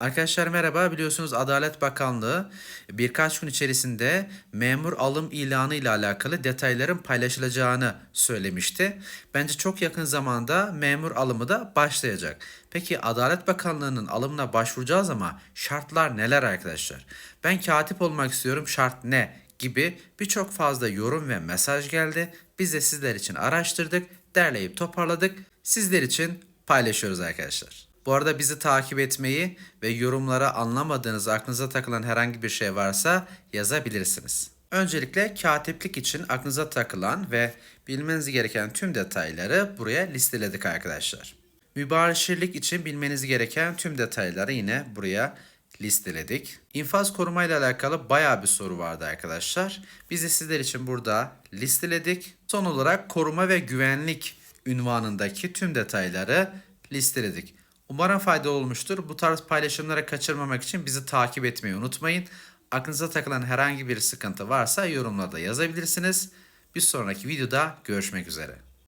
Arkadaşlar merhaba. Biliyorsunuz Adalet Bakanlığı birkaç gün içerisinde memur alım ilanı ile alakalı detayların paylaşılacağını söylemişti. Bence çok yakın zamanda memur alımı da başlayacak. Peki Adalet Bakanlığı'nın alımına başvuracağız ama şartlar neler arkadaşlar? Ben katip olmak istiyorum şart ne? gibi birçok fazla yorum ve mesaj geldi. Biz de sizler için araştırdık, derleyip toparladık. Sizler için paylaşıyoruz arkadaşlar. Bu arada bizi takip etmeyi ve yorumlara anlamadığınız aklınıza takılan herhangi bir şey varsa yazabilirsiniz. Öncelikle katiplik için aklınıza takılan ve bilmeniz gereken tüm detayları buraya listeledik arkadaşlar. Mübaşirlik için bilmeniz gereken tüm detayları yine buraya listeledik. İnfaz koruma ile alakalı bayağı bir soru vardı arkadaşlar. Biz de sizler için burada listeledik. Son olarak koruma ve güvenlik ünvanındaki tüm detayları listeledik. Umarım faydalı olmuştur. Bu tarz paylaşımları kaçırmamak için bizi takip etmeyi unutmayın. Aklınıza takılan herhangi bir sıkıntı varsa yorumlarda yazabilirsiniz. Bir sonraki videoda görüşmek üzere.